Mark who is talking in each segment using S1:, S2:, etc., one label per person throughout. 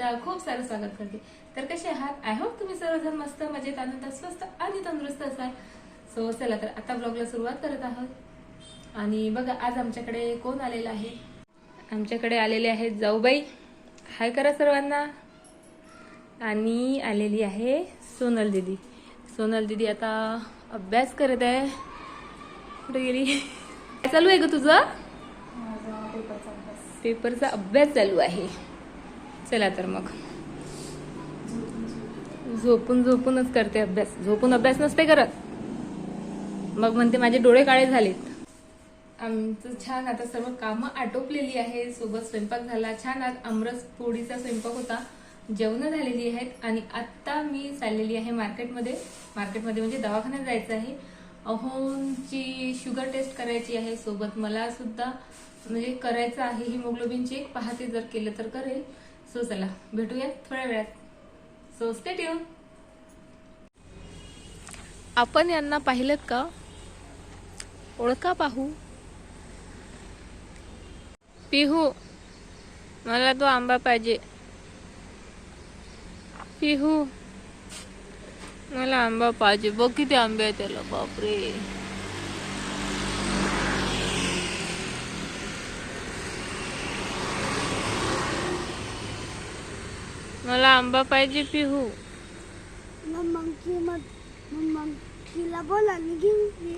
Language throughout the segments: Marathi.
S1: एकदा खूप सारं स्वागत करते. तर कसे आहात? आय होप तुम्ही सर्वजण मस्त मजेत आनंदात स्वस्त आणि तंदुरुस्त असाल. सो चला तर आता ब्लॉगला सुरुवात करत आहोत. आणि बघा आज आमच्याकडे कोण आलेलं आहे? आमच्याकडे आलेले आहेत जाऊबाई. हाय करा सर्वांना. आणि आलेली आहे सोनल दिदी. सोनल दिदी आता अभ्यास करत आहे. कुठे गेली? काय चालू आहे ग तुझं? पेपरचा अभ्यास चालू आहे. चला तर मग. झोपून झोपूनच करते अभ्यास. झोपून अभ्यास नसते करत. मग म्हणते माझे डोळे काळे झालेत. आमचं छान आता सर्व कामं आटोपलेली आहे सोबत स्वयंपाक झाला. छान आज आमरस पोळीचा स्वयंपाक होता. जेवणं झालेली आहेत. आणि आत्ता मी चाललेली आहे मार्केटमध्ये. मार्केटमध्ये म्हणजे दवाखान्यात जायचं आहे. अहोनची शुगर टेस्ट करायची आहे. सोबत मला सुद्धा म्हणजे करायचं आहे. हिमोग्लोबिन चेक पाहते. जर केलं तर करेल. सो चला भेटूया थोड्या वेळात. सो स्टे ट्यून आपण यांना पाहिलं का? ओळखा पाहू. पिहू मला तो आंबा पाहिजे. पिहू मला आंबा पाहिजे. बघ किती आंबे आहे त्याला. बापरे. मला आंबा पाहिजे पिहू.
S2: मग मंकी मग मग मंकीला बोल आणि घेऊन ये.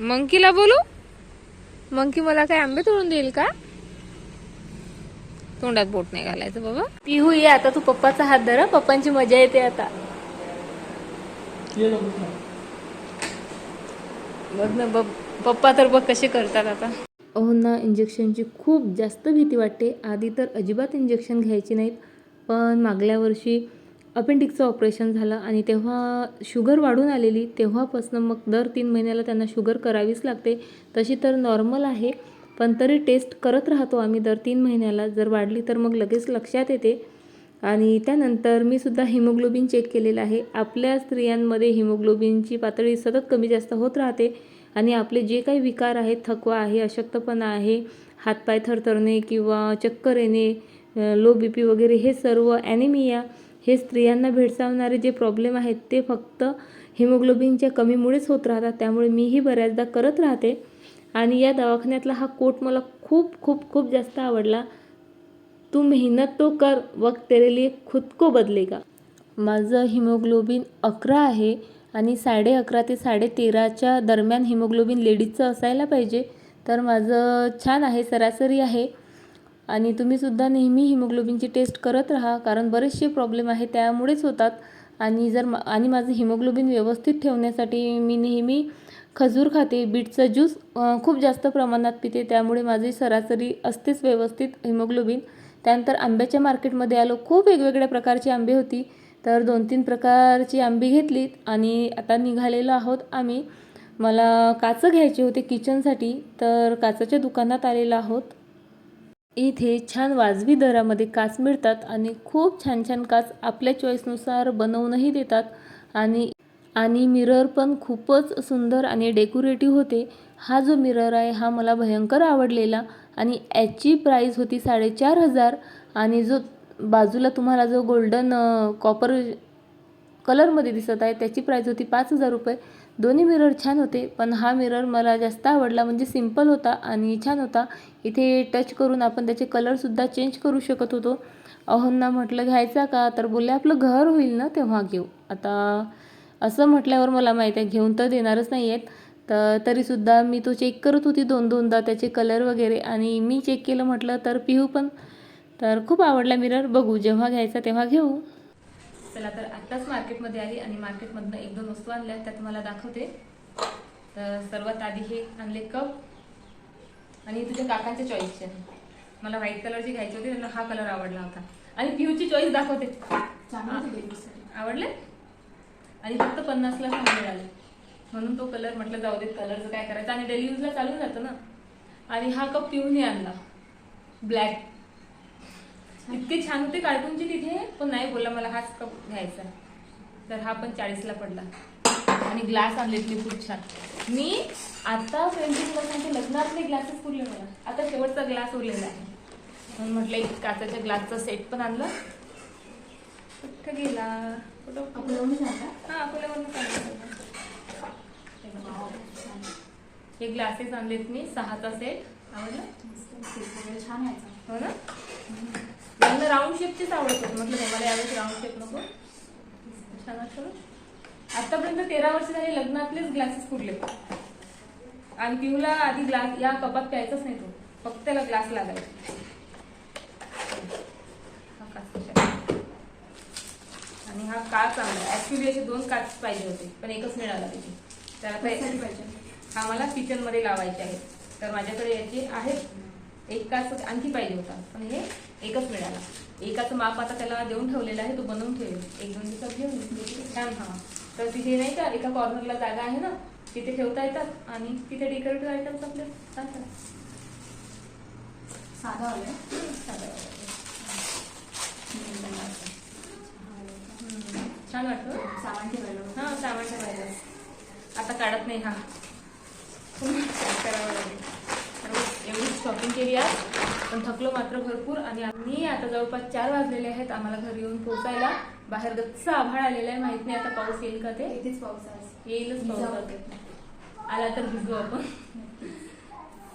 S1: मंकीला बोलू? मंकी मला काय आंबे तोडून देईल का? तोंडात बोट नाही घालायचं बाबा. पिहू ये आता तू पप्पाचा हात धर हं. पप्पांची मजा येते आता. बघ ना बघ पप्पा तर बघ कसे करतात आता. अहो ना इंजेक्शनची खूप जास्त भीती वाटते. आधी तर अजिबात इंजेक्शन घ्यायची नाहीत. पण मागल्या वर्षी अपेंडिक्सचं ऑपरेशन झालं आणि तेव्हा शुगर वाढून आलेली तेव्हापासून मग दर तीन महिन्याला त्यांना शुगर करावीच लागते. तशी तर नॉर्मल आहे पण तरी टेस्ट करत राहतो आम्ही दर तीन महिन्याला. जर वाढली तर मग लगेच लक्षात येते. आणि त्यानंतर मी सुद्धा हिमोग्लोबिन चेक केलेलं आहे. आपल्या स्त्रियांमध्ये हिमोग्लोबिनची पातळी सतत कमी जास्त होत राहते आणि आपले जे काही विकार आहेत थकवा आहे अशक्तपणा आहे हातपाय थरथरणे किंवा चक्कर येणे लो बी पी वगैरे हे सर्व ॲनिमिया हे स्त्रियांना भेडसावणारे जे प्रॉब्लेम आहेत ते फक्त हिमोग्लोबिनच्या कमीमुळेच होत राहतात. त्यामुळे मीही बऱ्याचदा करत राहते. आणि या दवाखान्यातला हा कोट मला खूप खूप खूप जास्त आवडला. तू मेहनत तो कर वक्त तेरे लिए खुद को बदलेगा. माझं हिमोग्लोबिन अकरा आहे आणि साडे अकरा ते साडे तेराच्या दरम्यान हिमोग्लोबिन लेडीजचं असायला पाहिजे. तर माझं छान आहे सरासरी आहे. आणि तुम्हीसुद्धा नेहमी हिमोग्लोबिनची टेस्ट करत राहा कारण बरेचसे प्रॉब्लेम आहे त्यामुळेच होतात. आणि जर मा आणि माझं हिमोग्लोबिन व्यवस्थित ठेवण्यासाठी मी नेहमी खजूर खाते बीटचं ज्यूस खूप जास्त प्रमाणात पिते त्यामुळे माझी सरासरी असतेच व्यवस्थित हिमोग्लोबिन. त्यानंतर आंब्याच्या मार्केटमध्ये आलो खूप वेगवेगळ्या प्रकारची आंबे होती. तर दोन तीन प्रकारची आंबी घेतलीत आणि आता निघालेलो आहोत आम्ही. मला काचं घ्यायचे होते किचनसाठी तर काचाच्या दुकानात आलेलो आहोत. इथे छान वाजवी दरामध्ये काच मिळतात आणि खूप छान छान काच आपल्या चॉईसनुसार बनवूनही देतात. आणि आणि मिरर पण खूपच सुंदर आणि डेकोरेटिव्ह होते. हा जो मिरर आहे हा मला भयंकर आवडलेला आणि याची प्राईस होती साडेचार हजार. आणि जो बाजूला तुम्हाला जो गोल्डन कॉपर कलरमध्ये दिसत आहे त्याची प्राईस होती पाच हजार रुपये. दोन्ही मिरर छान होते पण हा मिरर मला जास्त आवडला. म्हणजे सिंपल होता आणि छान होता. इथे टच करून आपण त्याचे कलरसुद्धा चेंज करू शकत होतो. अहोंना म्हटलं घ्यायचा का? तर बोलले आपलं घर होईल ना तेव्हा घेऊ. आता असं म्हटल्यावर मला माहीत आहे घेऊन तर देणारच नाही आहेत तर तरीसुद्धा मी तो चेक करत होती दोन दोनदा त्याचे कलर वगैरे आणि मी चेक केलं म्हटलं तर पिहू पण. तर खूप आवडला मिरर बघू जेव्हा घ्यायचा तेव्हा घेऊ. चला तर आत्ताच मार्केटमध्ये आली आणि मार्केटमधनं एक दोन वस्तू आणल्या त्या तुम्हाला दाखवते. तर सर्वात आधी हे आणले कप आणि तुझ्या काकांच्या चॉईसचे मला व्हाईट कलरचे घ्यायचे होते त्यांना हा कलर आवडला होता. आणि पिऊची चॉईस दाखवते. आवडले? आणि फक्त पन्नासला मिळाले. म्हणून तो कलर म्हटलं जाऊ देत कलरचं काय करायचं? आणि डेली यूजला चालून जातं ना. आणि हा कप पिऊने आणला. ब्लॅक इतके छान होते कार्टूनचे तिथे पण नाही बोलला मला हाच कप घ्यायचा. तर हा पण चाळीसला पडला. आणि ग्लास आणले खूप छान. मी आता फ्रेंडची तुला सांगते लग्नातले ग्लासेस पुरले मला. आता शेवटचा ग्लास उरलेला आहे. म्हणून म्हटलं एक काचाच्या ग्लासचा सेट पण आणलं. कुठं गेला? कुठं हा अकोल्यावरून आणला. हे ग्लासेस आणलेत मी. सहाचा सेट आवडला?
S3: छान व्हायचं
S1: हो ना मला राऊंड शेपचीच आवडत. होती म्हटलं मला यावेळेस राऊंड शेप नको. छान वाटतं आतापर्यंत तेरा वर्ष झाले लग्नातलेच ग्लासेस फुटले आणि पिऊला आधी ग्लास या कपात प्यायचाच नाही तो. फक्त त्याला ग्लास लागायचा? आणि हा काच चांगला ऍक्च्युली असे दोन काच पाहिजे होते पण एकच मिळाला त्याची. त्याला
S3: पाहिजे?
S1: हा मला किचनमध्ये लावायचे आहेत. तर माझ्याकडे याचे आहेत. एक काच आणखी पाहिजे होता. पण हे एकच मिळाला. एकाचं माप आता त्याला देऊन ठेवलेलं आहे. तो बनवून ठेवेल. एक दोन दिवसात घेऊन येईल. छान हा. तर तिथे नाही का एका कॉर्नरला जागा आहे ना तिथे ठेवता येतात आणि तिथे डेकोरेटिव्ह आयटम्स आपले
S3: साधा.
S1: छान वाटतं
S3: सामान ठेवायला.
S1: हा सामान ठेवायचं आता काढत नाही हा. करावं लागेल तर एवढी शॉपिंग केली आज पण थकलो मात्र भरपूर आणि आम्ही आता जवळपास चार वाजलेले आहेत आम्हाला घरी येऊन पोहोचायला बाहेर गच्च आभाळ आलेला आहे माहीत नाही आता पाऊस येईल का ते
S3: इथेच पाऊस आहे
S1: येईलच पाऊस. आला तर भिजू आपण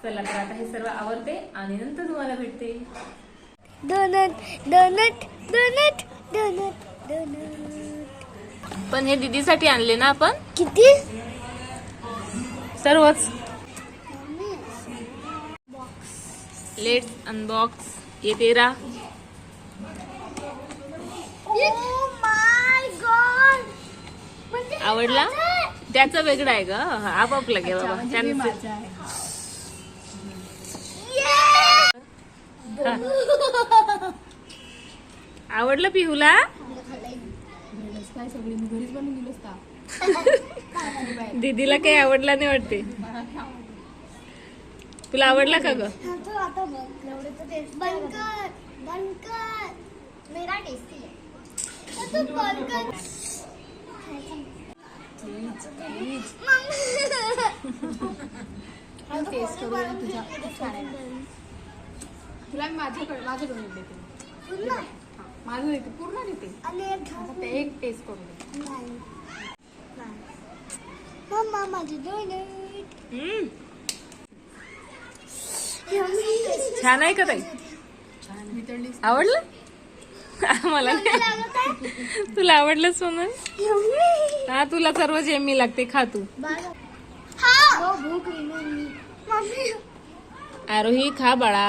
S1: चला तर आता हे सर्व आवडते आणि नंतर तुम्हाला भेटते
S2: donut donut donut donut donut
S1: पण हे दीदीसाठी आणले ना आपण
S2: किती
S1: सर्वच लेट्स अनबॉक्स ये तेरा
S2: माय गॉड
S1: आवडला? त्याचं वेगळं आहे ग. आपापलं घे बाबा.
S3: म्हणजे
S1: त्यांचं- आवडलं पिहूला? दीदीला काही आवडला नाही वाटते. तुला आवडला का ग?
S2: है
S3: तुला मी माझ्याकडे माझ्याकडून देते. हा, माझं देते पूर्ण देते. एक टेस्ट करून दे.
S2: मम्मा माझे
S1: छान आहे का ताई? आवडलं? मला. तुला आवडलं सोनल हा तुला सर्व जेमी लागते खा तू.
S2: हा!
S1: आरोही खा बाळा.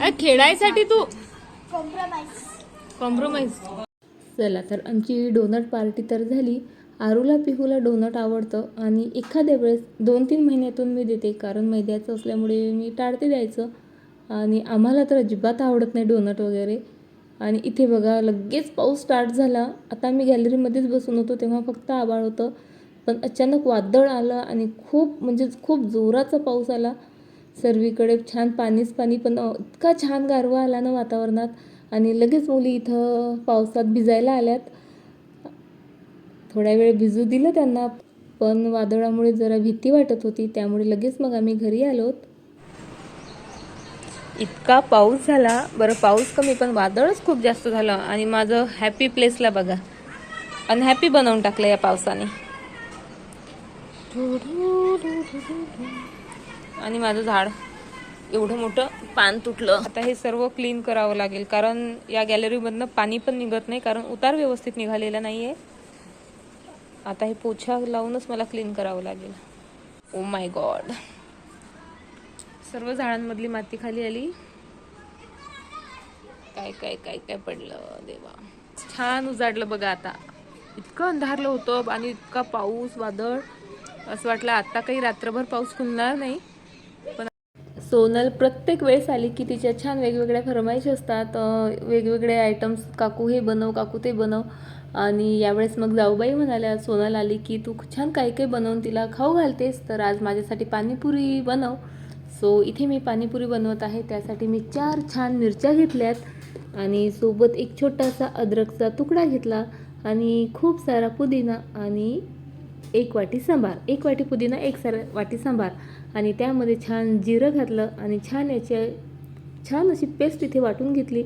S3: हे
S1: खेळायसाठी तू?
S2: कॉम्प्रोमाइज
S1: कॉम्प्रोमाइज चला तर आमची डोनट पार्टी तर झाली. आरूला पिहूला डोनट आवडतं आणि एखाद्या वेळेस दोन तीन महिन्यातून मी देते कारण मैद्याचं असल्यामुळे मी टाळते द्यायचं. आणि आम्हाला तर अजिबात आवडत नाही डोनट वगैरे. आणि इथे बघा लगेच पाऊस स्टार्ट झाला. आता मी गॅलरीमध्येच बसून होतो तेव्हा फक्त आबाळ होतं. पण अचानक वादळ आलं आणि खूप म्हणजे खूप जोराचा पाऊस आला. सर्वीकडे छान पाणीच पाणी पण इतका छान गारवा आला ना वातावरणात. आणि लगेच मुली इथं पावसात भिजायला आल्यात. थोड्या वेळ भिजू दिलं त्यांना पण वादळामुळे जरा भीती वाटत होती त्यामुळे लगेच मग आम्ही घरी आलोत इतका पाऊस झाला. बरं पाऊस कमी पण वादळच खूप जास्त झालं. आणि माझं हॅपी प्लेसला बघा. अनहॅपी बनवून टाकलं या पावसाने. आणि माझं झाड एवढं मोठं पान तुटलं. आता हे सर्व क्लीन करावं लागेल. कारण या गॅलरीमधनं पाणी पण निघत नाही. कारण उतार व्यवस्थित निघालेला नाही आहे आता हे पोछा लावूनच मला क्लीन करावं लागेल. ओ माय गॉड सर्व झाडांमधली माती खाली आली. काय काय काय काय पडलं देवा. छान उजाडलं बघा आता. इतकं अंधारलं होतं आणि इतका पाऊस वादळ. असं वाटलं आता काही रात्रभर पाऊस खुलणार नाही. पण सोनल प्रत्येक वेळेस आली की तिच्या छान वेगवेगळ्या फरमाईश असतात. वेगवेगळे आयटम्स काकू हे बनव काकू ते बनव. आणि यावेळेस मग जाऊबाई म्हणाल्या सोनल आली की तू छान काही काही बनवून तिला खाऊ घालतेस तर आज माझ्यासाठी पाणीपुरी बनव. सो इथे मी पाणीपुरी बनवत आहे. त्यासाठी मी चार छान मिरच्या घेतल्यात आणि सोबत एक छोटासा अद्रकचा तुकडा घेतला आणि खूप सारा पुदिना आणि एक वाटी सांबार. एक वाटी पुदिना एक सारा वाटी सांबार. आणि त्यामध्ये छान जिरं घातलं आणि छान याचे छान अशी पेस्ट इथे वाटून घेतली.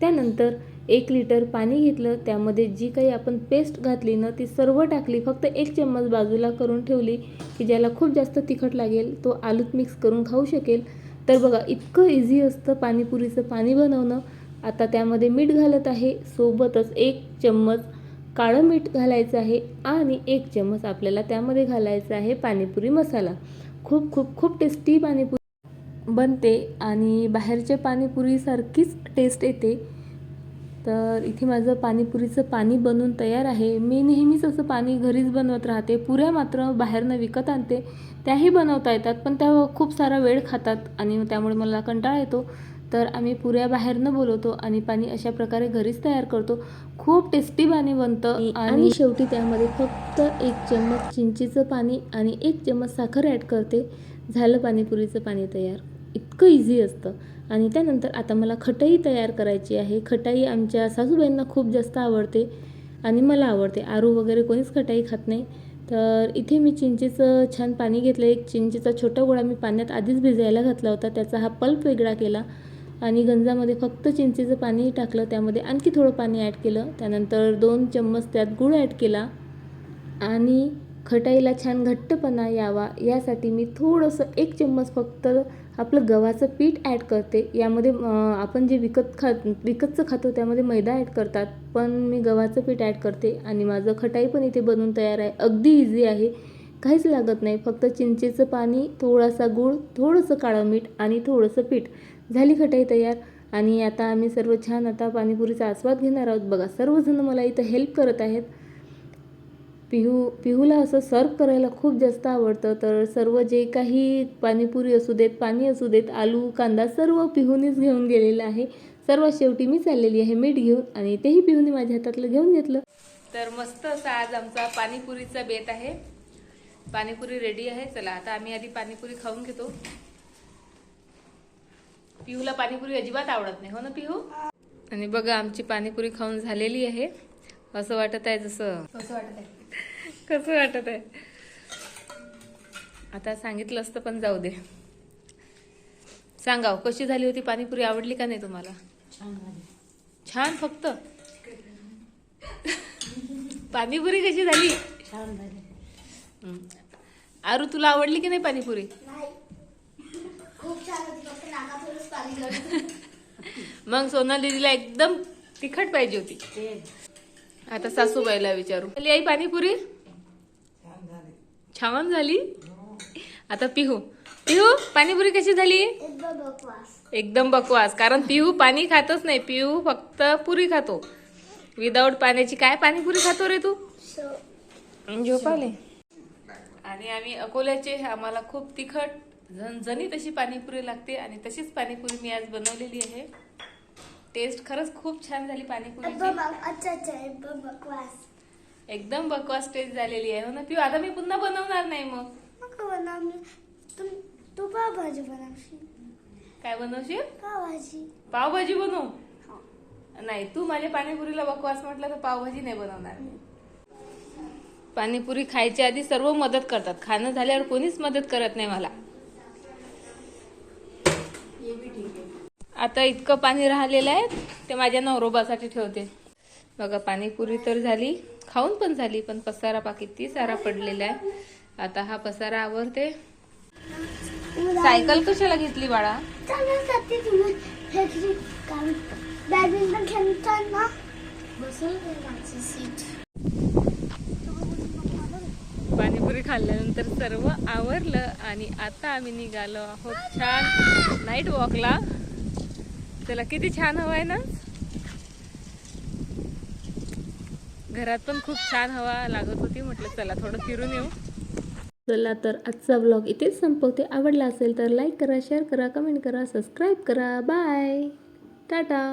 S1: त्यानंतर एक लिटर पाणी घेतलं त्यामध्ये जी काही आपण पेस्ट घातली ना ती सर्व टाकली फक्त एक चम्मच बाजूला करून ठेवली की ज्याला खूप जास्त तिखट लागेल तो आलूत मिक्स करून खाऊ शकेल. तर बघा इतकं इझी असतं पाणीपुरीचं पाणी बनवणं. आता त्यामध्ये मीठ घालत आहे सोबतच एक चम्मच काळं मीठ घालायचं आहे आणि एक चम्मच आपल्याला त्यामध्ये घालायचं आहे पाणीपुरी मसाला. खूप खूप खूप टेस्टी पाणीपुरी बनते आणि बाहेरच्या पाणीपुरीसारखीच टेस्ट येते. तर इथे माझं पाणीपुरीचं पाणी बनवून तयार आहे. मी नेहमीच असं पाणी घरीच बनवत राहते. पुऱ्या मात्र बाहेरनं विकत आणते. त्याही बनवता येतात पण त्या खूप सारा वेळ खातात आणि त्यामुळे मला कंटाळा येतो. तर आम्ही पुऱ्या बाहेरनं बोलवतो आणि पाणी अशा प्रकारे घरीच तयार करतो. खूप टेस्टी पाणी बनतं आणि शेवटी त्यामध्ये फक्त एक चम्मच चिंचेचं पाणी आणि एक चम्मच साखर ॲड करते. झालं पाणीपुरीचं पाणी तयार. इतकं इझी असतं. आणि त्यानंतर आता मला खटाई तयार करायची आहे. खटाई आमच्या सासूबाईंना खूप जास्त आवडते आणि मला आवडते. आरू वगैरे कोणीच खटाई खात नाही. तर इथे मी चिंचेचं छान पाणी घेतलं. एक चिंचेचा छोटा गोळा मी पाण्यात आधीच भिजायला घातला होता. त्याचा हा पल्प वेगळा केला आणि गंजामध्ये फक्त चिंचेचं पाणी टाकलं. त्यामध्ये आणखी थोडं पाणी ॲड केलं. त्यानंतर दोन चम्मच त्यात गूळ ॲड केला आणि खटाईला छान घट्टपणा यावा यासाठी मी थोडंसं एक चम्मच फक्त आपलं गव्हाचं पीठ ॲड करते. यामध्ये आपण जे विकत खा विकतचं खातो त्यामध्ये मैदा ॲड करतात पण मी गव्हाचं पीठ ॲड करते आणि माझं खटाई पण इथे बनवून तयार आहे. अगदी इझी आहे. काहीच लागत नाही. फक्त चिंचेचं पाणी थोडासा गूळ थोडंसं काळं मीठ आणि थोडंसं पीठ. झाली खटाई तयार आणि आता आम्ही सर्व छान आता पाणीपुरीचा आस्वाद घेणार आहोत. बघा सर्वजण मला इथं हेल्प करत आहेत. पिहू पिहूला असं सर्व करायला खूप जास्त आवडतं. तर सर्व जे काही पाणीपुरी असू देत पाणी असू देत आलू कांदा सर्व पिहूनीच घेऊन गेलेलं आहे. सर्वात शेवटी मी चाललेली आहे मीठ घेऊन आणि तेही पिहूने माझ्या हातातलं घेऊन घेतलं. तर मस्त असा आज आमचा पाणीपुरीचा बेत आहे. पाणीपुरी रेडी आहे. चला आता आम्ही आधी पाणीपुरी खाऊन घेतो. पिहूला पाणीपुरी अजिबात आवडत नाही हो ना पिहू? आणि बघा आमची पाणीपुरी खाऊन झालेली आहे. असं वाटत आहे जसं.
S3: कसं वाटत आहे.
S1: कसं वाटत आहे? आता सांगितलं असतं पण जाऊ दे. सांगाव कशी झाली होती पाणीपुरी? आवडली का नाही तुम्हाला? छान फक्त. पाणीपुरी कशी झाली?
S2: छान झाले
S1: हं. आरू तुला आवडली की नाही पाणीपुरी? मग सोना दीदीला एकदम तिखट पाहिजे होती. आता सासूबाईला विचारू. आई पाणीपुरी? छान झाली? आता पिहू. पिहू पाणीपुरी कशी झाली?
S2: एकदम बकवास.
S1: एकदम बकवास. कारण पिहू पाणी खातच नाही. पिहू फक्त पुरी खातो. विदाऊट पाण्याची काय पाणीपुरी खातो रे तू? झोपाले आणि आम्ही अकोल्याचे आम्हाला खूप तिखट झणझणी तशी पाणीपुरी लागते आणि तशीच पाणीपुरी मी आज बनवलेली आहे. टेस्ट खरंच खूप छान झाली पाणीपुरीची.
S2: एकदम बकवास
S1: टेस्ट झालेली आहे हो ना? पिऊ आता मी पुन्हा बनवणार नाही मग.
S2: मग बनव. मी तुम तू पावभाजी बनवशील.
S1: काय बनवशील?
S2: पावभाजी.
S1: पावभाजी बनवू? नाही तू माझ्या पाणीपुरीला बकवास म्हटलं तर पावभाजी नाही बनवणार मी. पाणीपुरी खायच्या आधी सर्व मदत करतात. खाणं झाल्यावर कोणीच मदत करत नाही मला. आता इतकं पाणी राहिलेलं आहे ते माझ्या नवरोबासाठी ठेवते. बघा पाणीपुरी तर झाली. खाऊन पण झाली पण पसारा पाकिट ती सारा पडलेला आहे. आता हा पसारा आवरते. सायकल कशाला घेतली बाळा?
S2: बॅडमिंटन खेळताना
S1: पाणीपुरी खाल्ल्यानंतर सर्व आवरलं आणि आता आम्ही निघालो आहोत छान नाईट वॉकला त्याला किती छान हवा आहे ना? घरात पण खूप छान हवा लागत होती. म्हटलं चला थोडं फिरून येऊ. चला तर आजचा ब्लॉग इथेच संपवते. आवडला असेल तर लाईक करा शेअर करा कमेंट करा सबस्क्राईब करा. बाय टाटा